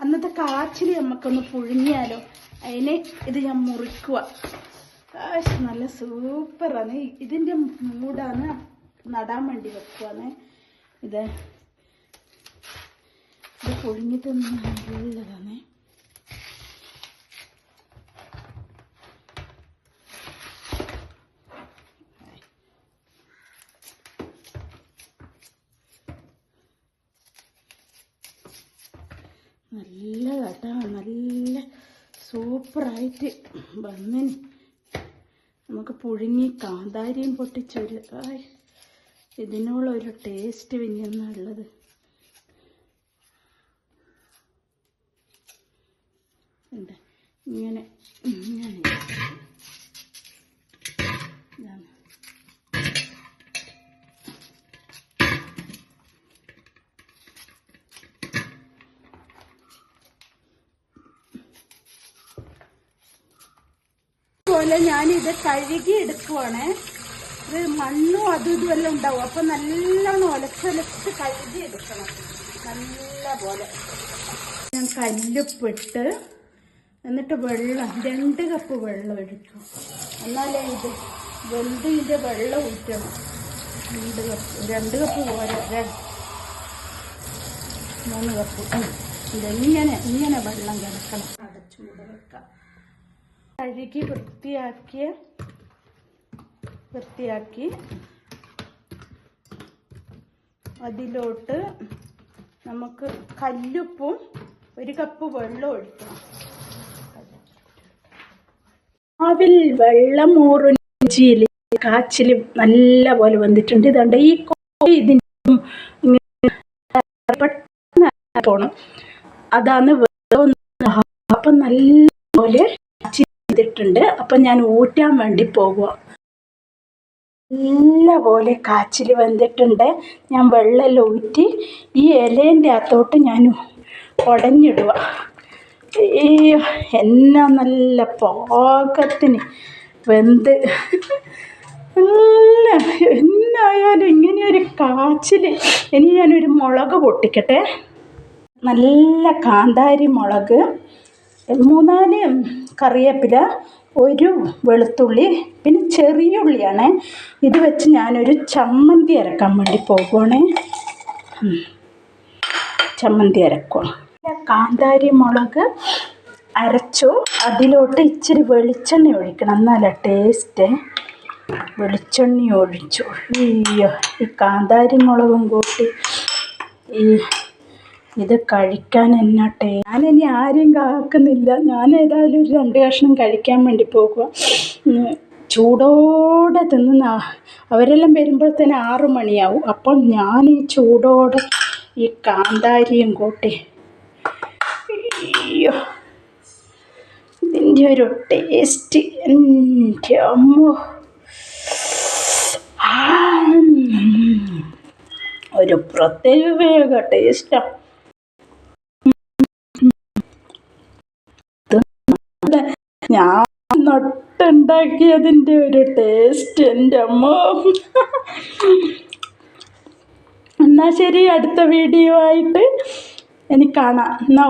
അന്നത്തെ കാച്ചിൽ നമുക്കൊന്ന് പുഴുങ്ങിയാലോ? അതിനെ ഇത് ഞാൻ മുറിക്കുക നല്ല സൂപ്പറാണ്. ഇതിന്റെ മൂടാണ് നടാൻ വേണ്ടി വെക്കുവാണ്. ഇത് ഇത് പുഴുങ്ങിയിട്ട് നല്ലതാണ്. നല്ല കേട്ടോ നല്ല സൂപ്പറായിട്ട് വന്നിന്. നമുക്ക് പുഴുങ്ങി കാന്താരിയും പൊട്ടിച്ചൊരു ഇതിനോളൊരു ടേസ്റ്റ് പിന്നെയൊന്നുള്ളത് ഉണ്ട് ഇങ്ങനെ ഇങ്ങനെ. പോലെ ഞാനിത് കഴുകി എടുക്കുവാണ് ഇത് മണ്ണും അതും ഇതും എല്ലാം ഉണ്ടാവും. അപ്പൊ നല്ലോണം ഒലച്ചൊലച്ച് കഴുകി എടുക്കണം നല്ല പോലെ ഞാൻ കല്ലുപ്പിട്ട് എന്നിട്ട് വെള്ളം രണ്ട് കപ്പ് വെള്ളം ഒഴിക്കും. എന്നാലേ ഇത് വെന്ത് ഇതിന്റെ വെള്ളം ഊറ്റണം രണ്ട് കപ്പ് രണ്ട് കപ്പ് പോരാ മൂന്ന് കപ്പ്. ഇങ്ങനെ ഇങ്ങനെ വെള്ളം കിടക്കണം. അടച്ചു വെക്കാം. കഴുകി വൃത്തിയാക്കിയ വൃത്തിയാക്കി അതിലോട്ട് നമുക്ക് കല്ലുപ്പും ഒരു കപ്പ് വെള്ളം ഒഴിക്കണം മാവിൽ വെള്ളം ഓറഞ്ചിയിൽ കാച്ചിൽ നല്ല പോലെ വന്നിട്ടുണ്ട്. ഇതുണ്ട് ഈ കോഴി ഇതിന്റെ പെട്ടെന്ന് പോണം. അതാണ് വെള്ളം അപ്പം നല്ല പോലെ ചെയ്തിട്ടുണ്ട്. അപ്പം ഞാൻ ഊറ്റാൻ വേണ്ടി പോകുക നല്ല പോലെ കാച്ചിൽ വെന്തിട്ടുണ്ട് ഞാൻ വെള്ളമെല്ലാം ഊറ്റി ഈ ഇലേന്റെ അകത്തോട്ട് ഞാൻ ഉടഞ്ഞിടുക അയ്യോ എന്നാ നല്ല പാകത്തിന് വെന്ത്. നല്ല എന്നായാലും ഇങ്ങനെ ഒരു കാച്ചിൽ ഇനി ഞാനൊരു മുളക് പൊട്ടിക്കട്ടെ. നല്ല കാന്താരി മുളക്. മൂന്നാൽ കറിവേപ്പില ഒരു വെളുത്തുള്ളി പിന്നെ ചെറിയ ഉള്ളിയാണ്. ഇത് വെച്ച് ഞാനൊരു ചമ്മന്തി അരക്കാൻ വേണ്ടി പോകുവാണേ ചമ്മന്തി അരക്കുക കാന്താരി മുളക് അരച്ചു. അതിലോട്ട് ഇച്ചിരി വെളിച്ചെണ്ണ ഒഴിക്കണം. എന്നാലേ ടേസ്റ്റ്. വെളിച്ചെണ്ണ ഒഴിച്ചു. അയ്യോ ഈ കാന്താരി മുളകും കൂട്ടി ഈ ഇത് കഴിക്കാൻ എന്നാട്ടെ ഞാനിനി ആരെയും കാക്കുന്നില്ല. ഞാൻ ഏതായാലും ഒരു രണ്ട് കഷ്ണം കഴിക്കാൻ വേണ്ടി പോകുക ചൂടോടെ തിന്നുന്ന അവരെല്ലാം വരുമ്പോഴത്തേന് ആറു മണിയാവും. അപ്പോൾ ഞാൻ ഈ ചൂടോടെ ഈ കാന്താരിയും കൂട്ടി അയ്യോ ഇതിന്റെ ഒരു ടേസ്റ്റ്. എന്റെ അമ്മോ. ഒരു പ്രത്യേക ടേസ്റ്റാണ് ഞാൻ നട്ടുണ്ടാക്കിയതിന്റെ ഒരു ടേസ്റ്റ് എന്റെ അമ്മ. എന്നാൽ ശരി അടുത്ത വീഡിയോ ആയിട്ട് എനിക്ക് കാണാം. എന്നാ